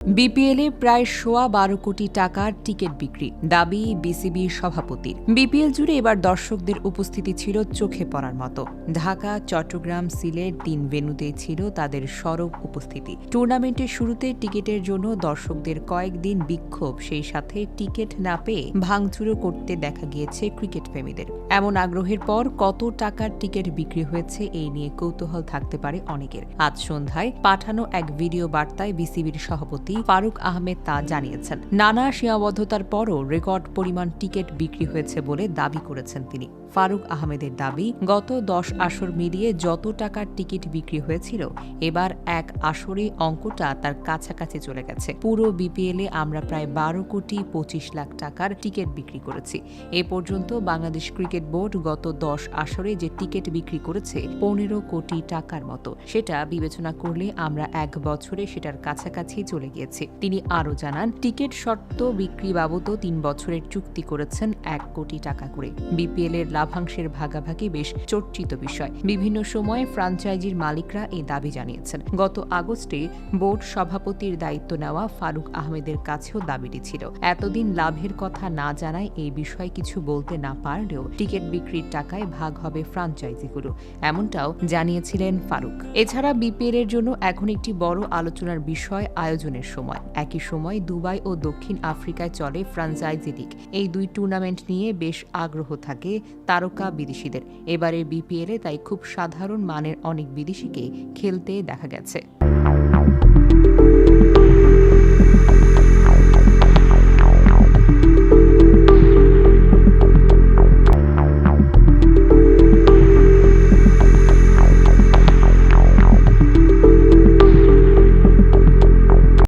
বিপিএলে প্রায় সোয়া বারো কোটি টাকার টিকিট বিক্রি, দাবি বিসিবি সভাপতির। বিপিএল জুড়ে এবার দর্শকদের উপস্থিতি ছিল চোখে পড়ার মতো। ঢাকা, চট্টগ্রাম, সিলেট তিন ভেন্যুতেই ছিল তাদের সরব উপস্থিতি। টুর্নামেন্টের শুরুতে টিকিটের জন্য দর্শকদের কয়েকদিন বিক্ষোভ, সেই সাথে টিকিট না পেয়ে ভাঙচুরও করতে দেখা গিয়েছে ক্রিকেট প্রেমীদের। এমন আগ্রহের পর কত টাকার টিকিট বিক্রি হয়েছে এই নিয়ে কৌতূহল থাকতে পারে অনেকের। আজ সন্ধ্যায় পাঠানো এক ভিডিও বার্তায় বিসিবির সভাপতি ফারুক আহমেদ তা জানিয়েছেন। নানা সীমাবদ্ধতার পরও রেকর্ড পরিমাণ টিকিট বিক্রি হয়েছে বলে দাবি করেছেন তিনি। ফারুক আহমেদের দাবি, গত দশ আসর মিলিয়ে যত টাকার টিকিট বিক্রি হয়েছিল, এবার এক আসরে অঙ্কটা তার কাছাকাছি চলে গেছে। পুরো বিপিএলে আমরা প্রায় বারো কোটি পঁচিশ লাখ টাকার টিকিট বিক্রি করেছি। এ পর্যন্ত বাংলাদেশ ক্রিকেট বোর্ড গত দশ আসরে যে টিকিট বিক্রি করেছে, পনেরো কোটি টাকার মতো। সেটা বিবেচনা করলে আমরা এক বছরে সেটার কাছাকাছি চলে গিয়েছি তিনি আরও জানান, টিকিট শর্ত বিক্রি বাবদও তিন বছরের চুক্তি করেছেন এক কোটি টাকা করে। বিপিএল এর লাভাংশের ভাগাভাগি বেশ চর্চিত বিষয়। বিভিন্ন সময়ে ফ্রাঞ্চাইজির মালিকরা এই দাবি জানিয়েছেন। গত আগস্টে বোর্ড সভাপতির দায়িত্ব নেওয়া ফারুক আহমেদের কাছেও দাবিটি ছিল। এতদিন লাভের কথা না জানায় এই বিষয়ে কিছু বলতে না পারলেও টিকিট বিক্রির টাকায় ভাগ হবে ফ্রাঞ্চাইজিগুলো, এমনটাও জানিয়েছিলেন ফারুক। এছাড়া বিপিএল এর জন্য এখন একটি বড় আলোচনার বিষয় আয়োজনের সময়। একই সময় দুবাই ও দক্ষিণ আফ্রিকায় চলে ফ্রাঞ্চাইজি লিগ এই দুই টুর্নামেন্ট নিয়ে বেশ আগ্রহ থাকে তারকা বিদেশিদের। এবারের বিপিএলে তাই খুব সাধারণ মানের অনেক বিদেশিকে খেলতে দেখা গেছে।